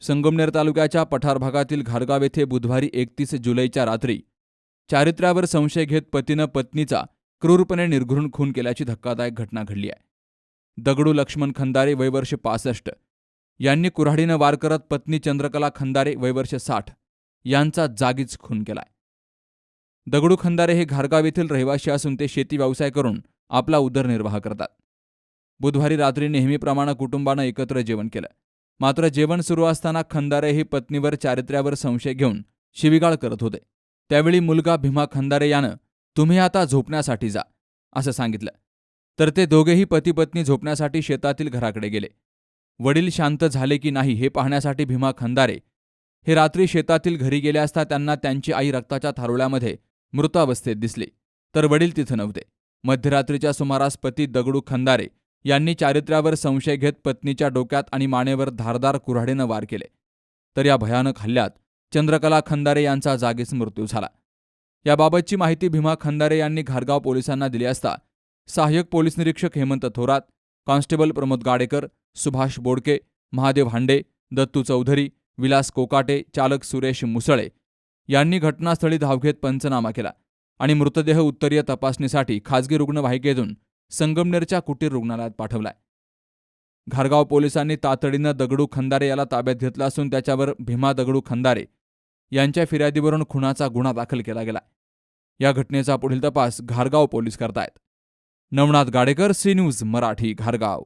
संगमनेर तालुक्याच्या पठार भागातील घारगाव येथे बुधवारी एकतीस जुलैच्या रात्री चारित्र्यावर संशय घेत पतीनं पत्नीचा क्रूरपणे निर्घृण खून केल्याची धक्कादायक घटना घडली आहे. दगडू लक्ष्मण खंदारे वयवर्ष पासष्ट. यांनी कुऱ्हाडीनं वार करत पत्नी चंद्रकला खंदारे वयवर्ष साठ. यांचा जागीच खून केलाय. दगडू खंदारे हे घारगाव येथील रहिवासी असून ते शेती व्यवसाय करून आपला उदरनिर्वाह करतात. बुधवारी रात्री नेहमीप्रमाणे कुटुंबानं एकत्र जेवण केलं. मात्र जेवण सुरू असताना खंदारे हे पत्नीवर चारित्र्यावर संशय घेऊन शिविगाळ करत होते. त्यावेळी मुलगा भीमा खंदारे यानं तुम्ही आता झोपण्यासाठी जा असं सांगितलं. तर ते दोघेही पती पत्नी झोपण्यासाठी शेतातील घराकडे गेले. वडील शांत झाले की नाही हे पाहण्यासाठी भीमा खंदारे हे रात्री शेतातील घरी गेले असता त्यांना त्यांची आई रक्ताच्या थारोळ्यामध्ये मृतावस्थेत दिसली. तर वडील तिथं नव्हते. मध्यरात्रीच्या सुमारास पती दगडू खंदारे यांनी चारित्र्यावर संशय घेत पत्नीच्या डोक्यात आणि मानेवर धारदार कुऱ्हाडीनं वार केले. तर या भयानक हल्ल्यात चंद्रकला खंदारे यांचा जागीच मृत्यू झाला. याबाबतची माहिती भीमा खंदारे यांनी घारगाव पोलिसांना दिली असता सहाय्यक पोलीस निरीक्षक हेमंत थोरात कॉन्स्टेबल प्रमोद गाडेकर सुभाष बोडके महादेव हांडे दत्तू चौधरी विलास कोकाटे चालक सुरेश मुसळे यांनी घटनास्थळी धाव घेत पंचनामा केला आणि मृतदेह उत्तरीय तपासणीसाठी खाजगी रुग्णवाहिकेतून संगमनेरच्या कुटीर रुग्णालयात पाठवलाय. घारगाव पोलिसांनी तातडीनं दगडू खंदारे याला ताब्यात घेतलं असून त्याच्यावर भीमा दगडू खंदारे यांच्या फिर्यादीवरून खुनाचा गुन्हा दाखल केला गेला या घटनेचा पुढील तपास घारगाव पोलीस करतायत. Navnath Gadekar C news Marathi घारगाव.